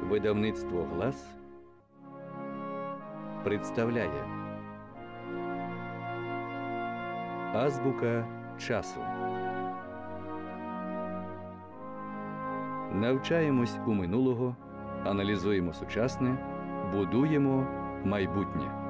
Видавництво Глас представляє Азбука часу. Навчаємось у минулого, аналізуємо сучасне, будуємо майбутнє.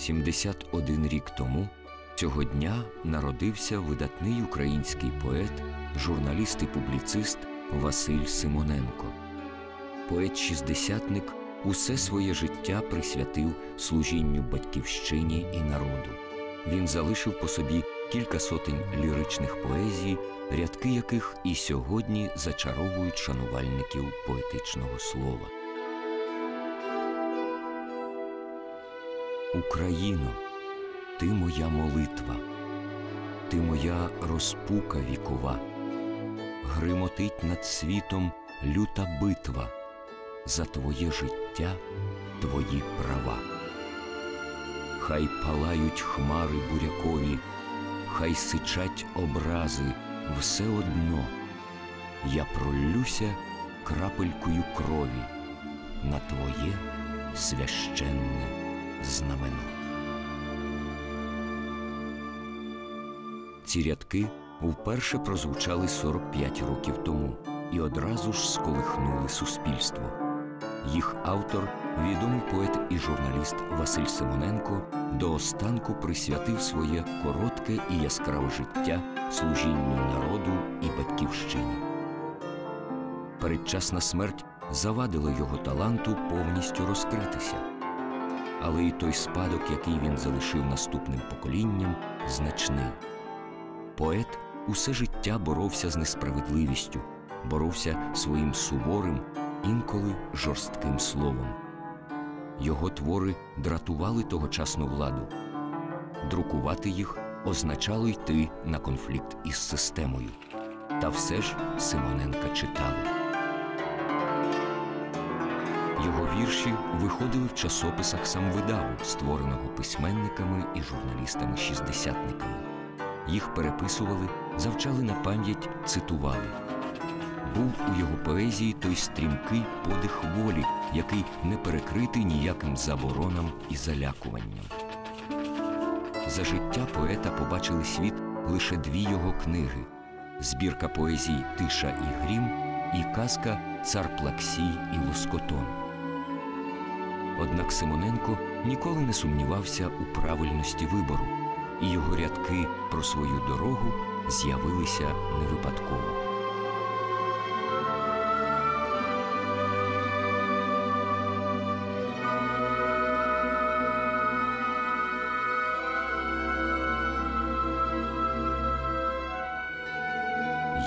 Сімдесят один рік тому цього дня народився видатний український поет, журналіст і публіцист Василь Симоненко. Поет-шістдесятник усе своє життя присвятив служінню батьківщині і народу. Він залишив по собі кілька сотень ліричних поезій, рядки яких і сьогодні зачаровують шанувальників поетичного слова. Україно, ти моя молитва, ти моя розпука вікова, гримотить над світом люта битва за твоє життя, твої права. Хай палають хмари бурякові, хай сичать образи все одно. Я пролюся крапелькою крові на твоє священне знамено. Ці рядки вперше прозвучали 45 років тому і одразу ж сколихнули суспільство. Їх автор, відомий поет і журналіст Василь Симоненко, до останку присвятив своє коротке і яскраве життя служінню народу і батьківщині. Передчасна смерть завадила його таланту повністю розкритися але і той спадок, який він залишив наступним поколінням, значний. Поет усе життя боровся з несправедливістю, боровся своїм суворим, інколи жорстким словом. Його твори дратували тогочасну владу. Друкувати їх означало йти на конфлікт із системою. Та все ж Симоненка читали. Його вірші виходили в часописах самвидаву, створеного письменниками і журналістами-шістдесятниками. Їх переписували, завчали на пам'ять, цитували. Був у його поезії той стрімкий подих волі, який не перекритий ніяким заборонам і залякуванням. За життя поета побачили світ лише дві його книги: збірка поезій Тиша і Грім і казка Цар Плаксій і Лоскотон. Однак Симоненко ніколи не сумнівався у правильності вибору, і його рядки про свою дорогу з'явилися не випадково.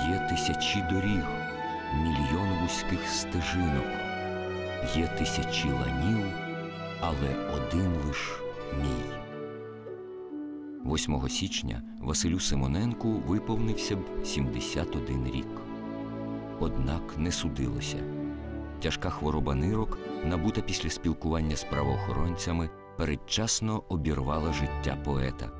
Є тисячі доріг, мільйон вузьких стежинок, є тисячі ланів, але один лиш мій. 8 січня Василю Симоненку виповнився б 71 рік. Однак не судилося. Тяжка хвороба нирок, набута після спілкування з правоохоронцями, передчасно обірвала життя поета.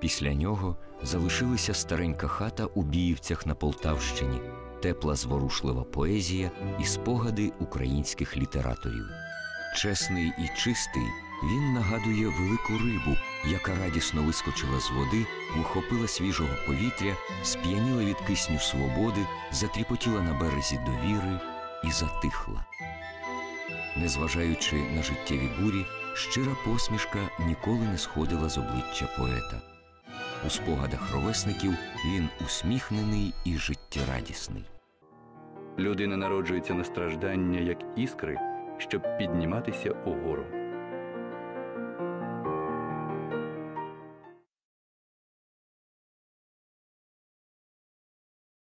Після нього залишилася старенька хата у Біївцях на Полтавщині, тепла зворушлива поезія і спогади українських літераторів. Чесний і чистий, він нагадує велику рибу, яка радісно вискочила з води, ухопила свіжого повітря, сп'яніла від кисню свободи, затріпотіла на березі довіри і затихла. Незважаючи на життєві бурі, щира посмішка ніколи не сходила з обличчя поета. У спогадах ровесників він усміхнений і життєрадісний. Людина народжується на страждання, як іскри, щоб підніматися угору.